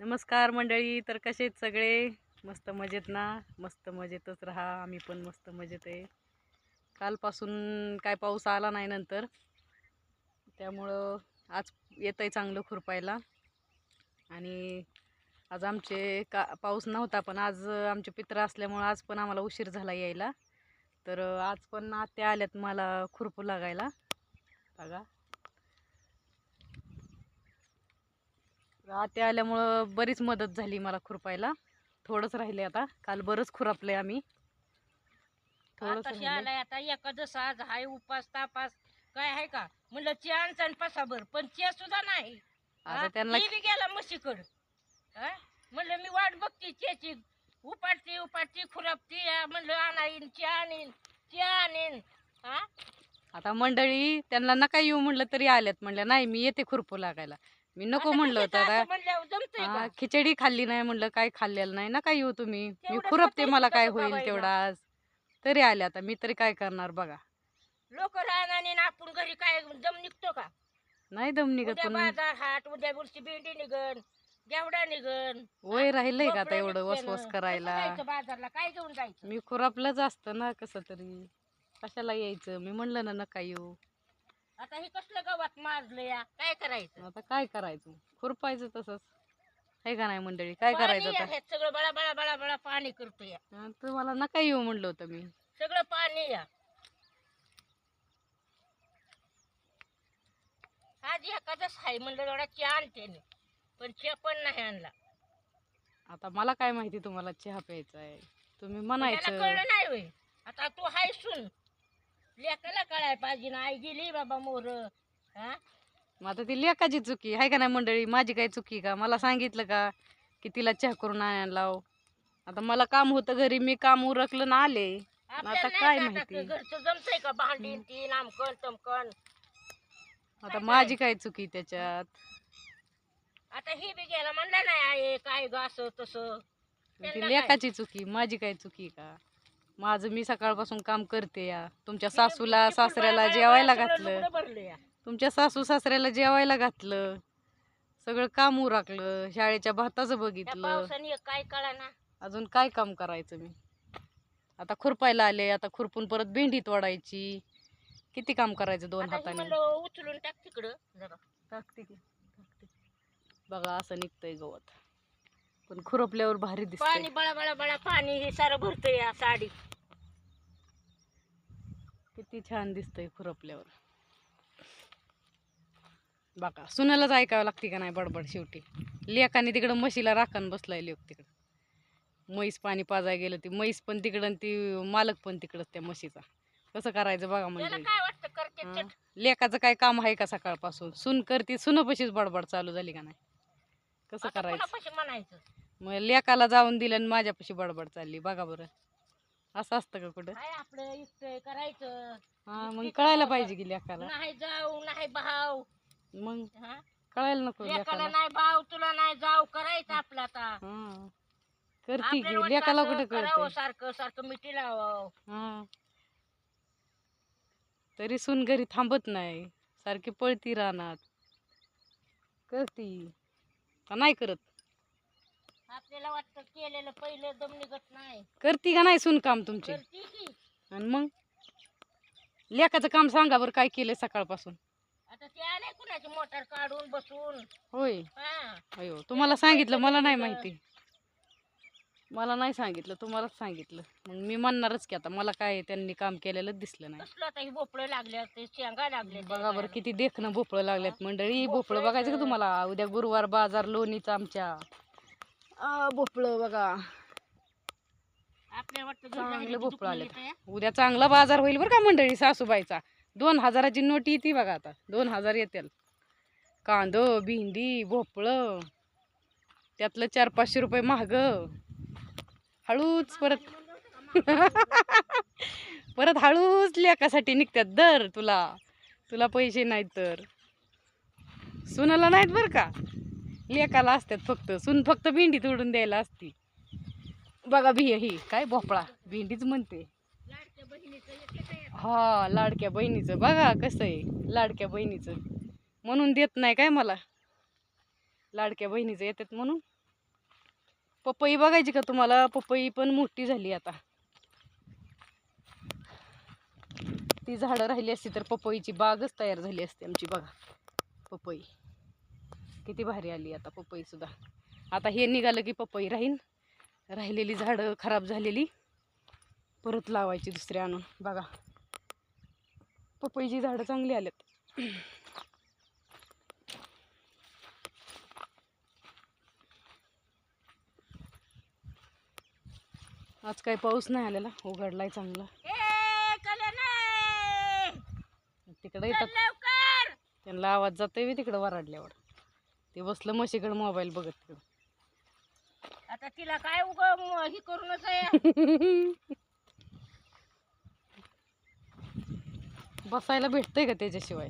नमस्कार मंडळी तर कसे आहेत सगळे? मस्त मजेत ना? मस्त मजेतच राहा आम्ही पण मस्त मजेत आहे. कालपासून काय पाऊस आला नाही नंतर. त्यामुळं आज येत आहे चांगलं खुरपायला. आणि आज आमचे का पाऊस नव्हता पण आज आमचे पित्र असल्यामुळं आज पण आम्हाला उशीर झाला यायला. तर आज पण आत्या आल्यात मला खुरपू लागायला. बघा. आत्या आल्यामुळं बरीच मदत झाली मला खुरपायला. थोडंच राहिले आता. काल बरंच खुरपले आम्ही. आता राहिलंय. आलाय आता एखादं आज हाय उपास तापास काय आहे का? म्हणलं पसाभर पण सुद्धा नाही. आता? त्यांना गेला म्हशीकड? म्हणलं मी वाट बघते उपाडती खुरापती हा, म्हणलं आणीन चिया आणीन आता मंडळी त्यांना नका येऊ म्हणलं तरी आल्यात. म्हणलं नाही मी येते खुरपू लागायला. मी नको म्हणलं होतं आता. हा? खिचडी खाल्ली नाही म्हणलं काय खाल्लेलं नाही नका येऊ तुम्ही. मी तेवढंच खुरपते मला काय होईल होईना? तेवढं आज तरी आले आता मी तरी काय करणार बघा. लोक राहणार आपण घरी काय दम निघतो का? नाही दम निघत उद्या पण बाजार हाट उद्या बुरशी भेंडी निघन गेवडा निघन. वय राहिलंय का आता एवढं वसवस ना. करायला? बाजारला? काय घेऊन जायचं? मी खुरापलंच असतं ना कसं तरी. कशाला यायचं? मी म्हणलं ना नका येऊ. आता हे कसलं गावात मारलं या? काय करायचं? आता काय करायचं? खुरपायचं तसंच. आहे का नाही मंडळी? काय करायचं पाणी आता? या, हे सगळं बळा बळा बळा बळा पाणी करतो या. हा, तुम्हाला नका येऊ म्हणलं होतं मी. सगळं पाणी या. आज एखादच आहे म्हणलं एवढा चहा आणते मी. पण चहा पण नाही आणला. आता मला काय माहिती तुम्हाला चहा प्यायचा आहे तुम्ही त्याला म्हणायचं कळलं नाही होय? आता तू हाय सुन. लेकाला कळाय पाहिजे ना. आई गेली बाबा मोर. हा? मग आता ती लेकाची चुकी आहे का नाही मंडळी? माझी काय चुकी का? मला सांगितलं का की तिला चहा करून आणायला लाव? आता मला काम होतं घरी मी काम उरकलं ना आले. आपल्याला काय नाही माहिती? आता. घरचं जमतंय का? तमकण आता माझी काय चुकी त्याच्यात? आता ही बी गेला म्हणलं नाही आहे काय ग असं तसं. ती त्यांना काय? लेकाची चुकी माझी काय चुकी का? माझं मी सकाळपासून काम करते या. तुमच्या सासूला सासऱ्याला जेवायला घातलं. तुमच्या सासू सासऱ्याला जेवायला घातलं. सगळं काम उराकलं. शाळेच्या भाताचं बघितलं. काय कळा अजून काय काम करायचं मी? आता खुरपायला आले. आता खुरपून परत भेंडी तोडायची किती काम करायचं दोन हाताने? उचलून टाक तिकडं. बघा असं निघतंय गवत. पण खुरपल्यावर भारी पाणी बळा बळा बळा पाणी हे सारं भरतं या साडी. किती छान दिसतंय खुरपल्यावर. बघा सुनालाच ऐकावं लागते का नाही बडबड शेवटी? लेकाने तिकडं म्हशीला राखण बसलाय लेक तिकडं. म्हैस पाणी पाजाय गेलं ती म्हैस पण तिकडं आणि ती मालक पण तिकडंच त्या म्हशीचा. कसं करायचं बघा त्याला म्हणजे काय वाटतं करते हा. चट. लेकाचं काय काम आहे का सकाळपासून? सुन करती सुनपशीच बडबड चालू झाली का नाही? कसं आता करायचं? कोणापाशी म्हणायचं? मग लेकाला जाऊन दिलं आणि माझ्यापाशी बडबड चालली बघा बरं. असं असतं का कुठं? काय आपलं इकडे करायचं? हा मग कळायला पाहिजे की लेकाला. नाही जाऊ नाही भाव मग हा? कळायला नको लेकाला लेकाला. नाही भाव तुला नाही जाऊ करायचं आपलं आता. हा करती की लेकाला कुठं करावं कळतंय सारखं सारखं मिठी लावावं. हा. तरी सून घरी थांबत नाही सारखी पळती रानात. करती. का नाही करत? आपल्याला वाटतं केलेलं पहिलं दम निघत नाही. करती का नाही सून काम तुमची? करती की. आणि मग? लेकाचं काम सांगा बरं काय केलंय सकाळपासून. आता ते आले कुणाची? मोटर काढून बसून. होय. हा. अयो तुम्हाला सांगितलं मला नाही माहिती. मला नाही सांगितलं तुम्हालाच सांगितलं. मग मी म्हणणारच की आता मला काय त्यांनी काम केलेलं दिसलं नाही. कसलं आता ही भोपळे लागले ते शेंगा लागले बघा बरं किती देखणं भोपळं लागल्यात मंडळी. भोपळं बघायचं का तुम्हाला? उद्या गुरुवार बाजार लोणीचं आमच्या. आ, भोपळं बघा. आपल्या वाटतं घरी चांगलं भोपळं. येतंय. उद्या चांगला बाजार होईल बरं का मंडळी सासूबाईचा? दोन हजाराची नोट येते बघा आता. दोन हजार येतील. कांदो भेंडी भोपळं. त्यातलं चार पाचशे रुपये महाग. हळूच परत परत हळूच लेकासाठी निघतात दर तुला. तुला पैसे नाहीत तर. सुनाला नाहीत बरं का. लेकाला असतात फक्त. सुन फक्त भेंडी तोडून द्यायला असती. बघा बिया ही काय भोपळा. भेंडीच म्हणते. हा लाडक्या बहिणीचं. बघा कसं आहे. लाडक्या बहिणीचं. म्हणून देत नाही काय मला? लाडक्या बहिणीचं येतात म्हणून? पपई बघायची का तुम्हाला? पपई पण मोठी झाली आता. ती झाडं राहिली असती तर पपईची बागच तयार झाली असते आमची बघा. पपई. किती भारी आली आता पपई सुद्धा. आता हे निघालं की पपई राहीन. राहिलेली झाडं खराब झालेली. परत लावायची दुसरी आणून. बघा. पपईची झाडं चांगली आल्यात आज काय पाऊस नाही आलेला उघडलाय चांगला. तिकडे येतात. त्यांना आवाज जातोय बी तिकडं वराडल्यावर. ते बसलं म्हशीकडे मोबाईल बघत तिकडं. आता तिला काय उग ही करूनच आहे. बसायला भेटतंय का त्याच्याशिवाय?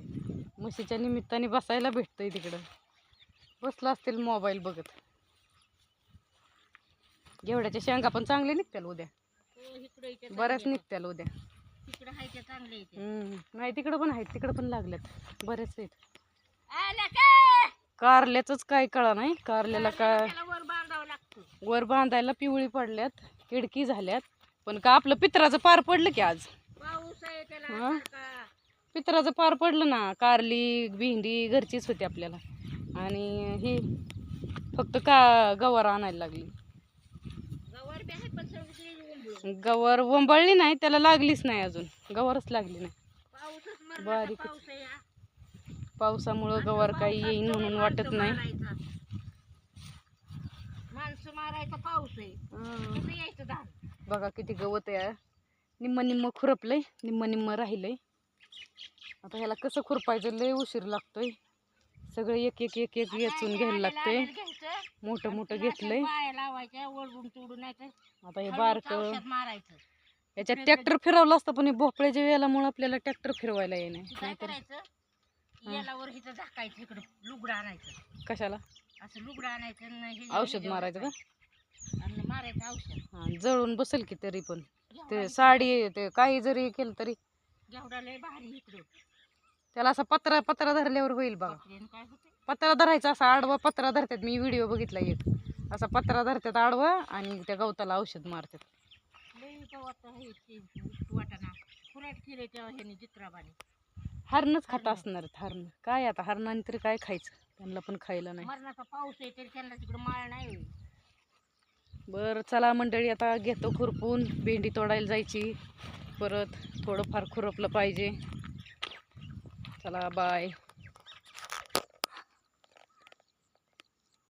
म्हशीच्या निमित्ताने बसायला भेटतंय तिकडं. बसलं असतील मोबाईल बघत. घेवड्याच्या शेंगा पण चांगले निघतील उद्या. इथे बऱ्याच निघतील उद्या. नाही तिकडं पण आहेत तिकडं पण लागल्यात बरेच आहेत. आला का कारल्याचंच काय कळा नाही. कारल्याला काय? वर बांधायला पिवळी पडल्यात किडकी झाल्यात. पण का आपलं पित्राचं पार पडलं की आज? हा? पित्राचं पार पडलं ना कारली भेंडी घरचीच होती आपल्याला. आणि ही फक्त का गवार आणायला लागली गवार बी आहे पण सगळी उंबळून. गवार वंबळली नाही त्याला लागलीच नाही अजून. गवारच लागली नाही. बारीक. पावसामुळं गवार काही येईन म्हणून वाटत नाही. बघा किती गवत आहे. निम्म निम्म खुरपलंय निम्म निम्म राहिलंय. आता ह्याला कसं खुरपायचं? लय उशीर लागतोय. सगळं एक एक एक एक वेचून घ्यायला लागतंय. मोठं मोठं घेतलंय. ओढून तोडून आता हे बारक मारायचं. याच्यात ट्रॅक्टर फिरवलं असतं पण हे भोपळ्याच्या वेळेलामुळे आपल्याला ट्रॅक्टर फिरवायला येणे की काय करायचं? यालावर हिथं झाकायचं इकडं लुगडं आणायचं. कशाला? असं लुगडं आणायचं आणि औषध मारायचं का? मारायचं औषध. हा जळून बसेल की तरी पण. ते साडी ते काही जरी केलं तरी. घेवडा लय भारी इकडं. त्याला असा पत्रा पत्रा धरल्यावर होईल बघा. काय होते पत्रा धरायचा असा आडवा पत्रा धरतात. मी व्हिडिओ बघितला एक. असा पत्रा धरतात आडवा आणि त्या गवताला औषध मारतात. हरणच खात असणार हरण. काय आता हरणाने तरी काय खायचं? त्यांना पण खायला नाही. मरणाचा पाऊस आहे तरी त्यांना तिकडं माळ नाही. बरं चला मंडळी आता घेतो खुरपून. भेंडी तोडायला जायची. परत थोडंफार खुरपलं पाहिजे. चला बाय